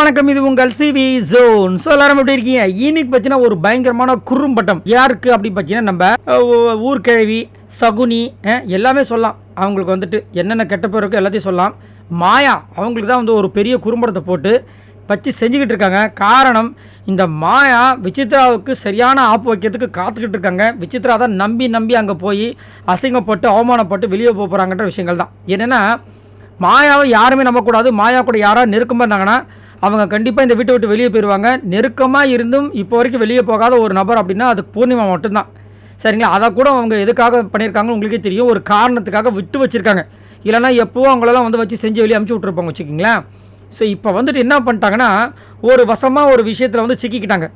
வணக்கம் இது உங்கள் சிவி ஜோன் ஸோ எல்லாரும் எப்படி இருக்கீங்க? இன்னைக்கு பார்த்தீங்கன்னா ஒரு பயங்கரமான குறும்பட்டம். யாருக்கு அப்படி பார்த்தீங்கன்னா நம்ம ஊர்கிழவி சகுனி எல்லாமே சொல்லலாம். அவங்களுக்கு வந்துட்டு என்னென்ன கெட்ட பேர் இருக்கோ எல்லாத்தையும் சொல்லலாம். மாயா அவங்களுக்கு தான் வந்து ஒரு பெரிய குறும்படத்தை போட்டு வச்சு செஞ்சுக்கிட்டு இருக்காங்க. காரணம் இந்த மாயா விசித்ராவுக்கு சரியான ஆப்பு வைக்கிறதுக்கு காத்துக்கிட்டு இருக்காங்க. விசித்ரா தான் நம்பி நம்பி அங்கே போய் அசிங்கப்பட்டு அவமானப்பட்டு வெளியே போக போகிறாங்கன்ற விஷயங்கள் தான். என்னென்னா மாயாவை யாருமே நம்பக்கூடாது. மாயா கூட யாராவது நெருக்கமாக இருந்தாங்கன்னா அவங்க கண்டிப்பாக இந்த வீட்டை விட்டு வெளியே போயிடுவாங்க நெருக்கமாக இருந்தும் இப்போ வரைக்கும் வெளியே போகாத ஒரு நபர் அப்படின்னா அது பூர்ணிமா மட்டும்தான். சரிங்களா? அதை கூட அவங்க எதுக்காக பண்ணியிருக்காங்கன்னு உங்களுக்கே தெரியும். ஒரு காரணத்துக்காக விட்டு வச்சுருக்காங்க. இல்லைன்னா எப்போவும் அவங்களெல்லாம் வந்து வச்சு செஞ்சு வெளியே அமுச்சு விட்ருப்பாங்க வச்சுக்கிங்களேன். ஸோ இப்போ வந்துட்டு என்ன பண்ணிட்டாங்கன்னா ஒரு வசமாக ஒரு விஷயத்தில் வந்து சிக்கிக்கிட்டாங்க.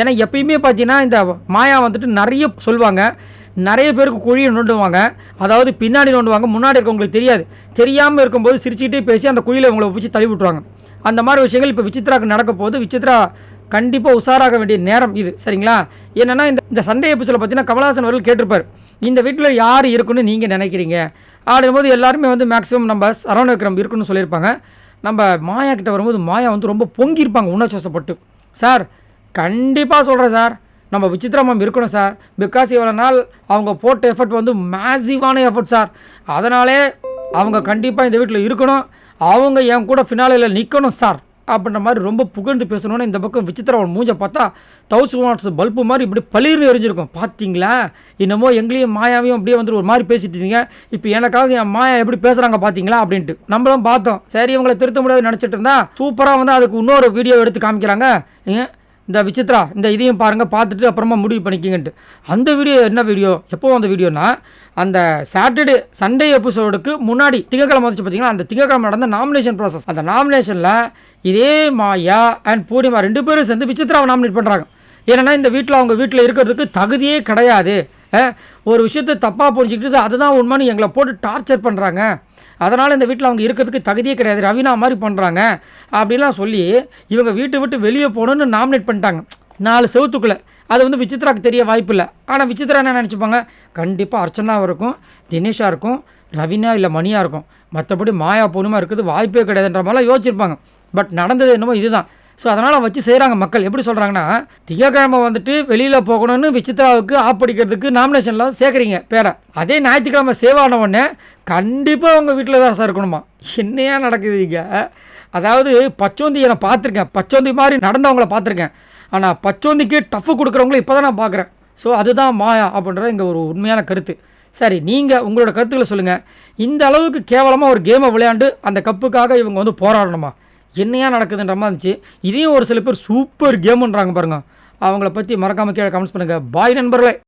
ஏன்னா எப்பயுமே பார்த்தீங்கன்னா இந்த மாயா வந்துட்டு நிறைய சொல்லுவாங்க. நிறைய பேருக்கு குழியை நோண்டுவாங்க. அதாவது பின்னாடி நோண்டுவாங்க முன்னாடி இருக்கவங்களுக்கு தெரியாது. தெரியாமல் இருக்கும்போது சிரிச்சுக்கிட்டே பேசி அந்த குழியில் இவங்களை பிடிச்சி தள்ளி விட்டுருவாங்க. அந்த மாதிரி விஷயங்கள் இப்போ விசித்ராக்கு நடக்க போது விசித்ரா கண்டிப்பாக உஷாராக வேண்டிய நேரம் இது. சரிங்களா? என்னென்னா இந்த இந்த சண்டே எபிசோட பார்த்தீங்கன்னா கமலஹாசன் அவர்கள் கேட்டிருப்பார். இந்த வீட்டில் யார் இருக்குன்னு நீங்கள் நினைக்கிறீங்க? ஆடும்போது எல்லாருமே வந்து மேக்ஸிமம் நம்ம சரவண விக்ரம் இருக்குன்னு சொல்லியிருப்பாங்க. நம்ம மாயா கிட்ட வரும்போது மாயா வந்து ரொம்ப பொங்கியிருப்பாங்க உணர்ச்சிவசப்பட்டு சார் கண்டிப்பாக சொல்கிறேன் சார். நம்ம விசித்ரா மேம் இருக்கணும் சார் பிகாஸ் இவ்வளோ நாள் அவங்க போட்ட எஃபர்ட் வந்து மேசிவான எஃபர்ட் சார் அதனாலே அவங்க கண்டிப்பாக இந்த வீட்டில் இருக்கணும். அவங்க என் கூட ஃபினாலையில் நிற்கணும் சார் அப்படின்ற மாதிரி ரொம்ப புகழ்ந்து பேசணும்னு இந்த பக்கம் விசித்ரா மூஞ்ச பார்த்தா தௌசண்ட் வாட்ஸ் பல்பு மாதிரி இப்படி பளிர்னு எரிஞ்சிருக்கும். பார்த்தீங்களா என்னமோ எங்களையும் மாயாவையும் அப்படியே வந்துட்டு ஒரு மாதிரி பேசிட்டு இருந்தீங்க. இப்போ எனக்காக என் மாயா எப்படி பேசுகிறாங்க பார்த்தீங்களா அப்படின்ட்டு. நம்மளும் பார்த்தோம். சரி இவங்களை திருத்த முடியாது நினச்சிட்டு இருந்தா சூப்பராக வந்து அதுக்கு இன்னொரு வீடியோ எடுத்து காமிக்கிறாங்க. இந்த விசித்ரா இந்த இதையும் பாருங்கள் பார்த்துட்டு அப்புறமா முடிவு பண்ணிக்கிங்கன்ட்டு. அந்த வீடியோ என்ன வீடியோ? எப்போ அந்த வீடியோனா அந்த சாட்டர்டே சண்டே எபிசோடுக்கு முன்னாடி திங்கக்கிழமை வந்துச்சு பார்த்தீங்கன்னா அந்த திங்கக்கிழமை நடந்த நாமினேஷன் ப்ராசஸ் அந்த நாமினேஷனில் இதே மாயா அண்ட் பூர்ணிமா ரெண்டு பேரும் சேர்ந்து விசித்ராவை நாமினேட் பண்ணுறாங்க ஏன்னா இந்த வீட்டில் அவங்க வீட்டில் இருக்கிறதுக்கு தகுதியே கிடையாது. ஒரு விஷயத்தை தப்பாக புரிஞ்சுக்கிட்டு அதுதான் உண்மைன்னு எங்களை போட்டு டார்ச்சர் பண்ணுறாங்க அதனால் இந்த வீட்டில் அவங்க இருக்கிறதுக்கு தகுதியே கிடையாது. ரவினா மாதிரி பண்ணுறாங்க அப்படிலாம் சொல்லி இவங்க வீட்டை விட்டு வெளியே போகணுன்னு நாமினேட் பண்ணிட்டாங்க. நாலு செவத்துக்குள்ளே. அது வந்து விசித்ராக்கு தெரிய வாய்ப்பு இல்லை. ஆனால் விசித்ரா என்ன நினச்சிப்பாங்க? கண்டிப்பாக அர்ச்சனாவும் இருக்கும் தினேஷாக இருக்கும் ரவினா இல்லை மணியாக இருக்கும். மற்றபடி மாயா பொண்ணுமா இருக்கிறது வாய்ப்பே கிடையாதுன்ற மாதிரிலாம் யோசிச்சிருப்பாங்க. பட் நடந்தது என்னமோ இதுதான். ஸோ அதனால் வச்சு செய்கிறாங்க மக்கள். எப்படி சொல்கிறாங்கன்னா திங்கக்கிழமை வந்துட்டு வெளியில் போகணும்னு விசித்ராவுக்கு ஆப்படிக்கிறதுக்கு நாமினேஷனில் சேர்க்குறீங்க பேரை. அதே ஞாயிற்றுக்கிழமை சேவ் ஆன உடனே கண்டிப்பாக உங்கள் வீட்டில் தான் சார் இருக்கணுமா? என்னையா நடக்குது இங்கே? அதாவது பச்சோந்தி நான் பார்த்துருக்கேன். பச்சோந்தி மாதிரி நடந்தவங்கள பார்த்துருக்கேன். ஆனால் பச்சோந்திக்கு டஃப்பு கொடுக்குறவங்கள இப்போ தான் நான் பார்க்குறேன். ஸோ அதுதான் மாயா அப்படின்றது இங்கே ஒரு உண்மையான கருத்து. சரி நீங்கள் உங்களோட கருத்துக்களை சொல்லுங்கள் இந்த அளவுக்கு கேவலமாக ஒரு கேமை விளையாண்டு அந்த கப்புக்காக இவங்க வந்து போராடணுமா? என்னையா நடக்குதுன்ற மாதிரி இருந்துச்சு. இதையும் ஒரு சில பேர் சூப்பர் கேமுன்றாங்க பாருங்கள் அவங்கள பற்றி மறக்காமல் கீழே கமெண்ட்ஸ் பண்ணுங்கள் பாய் நண்பர்களே.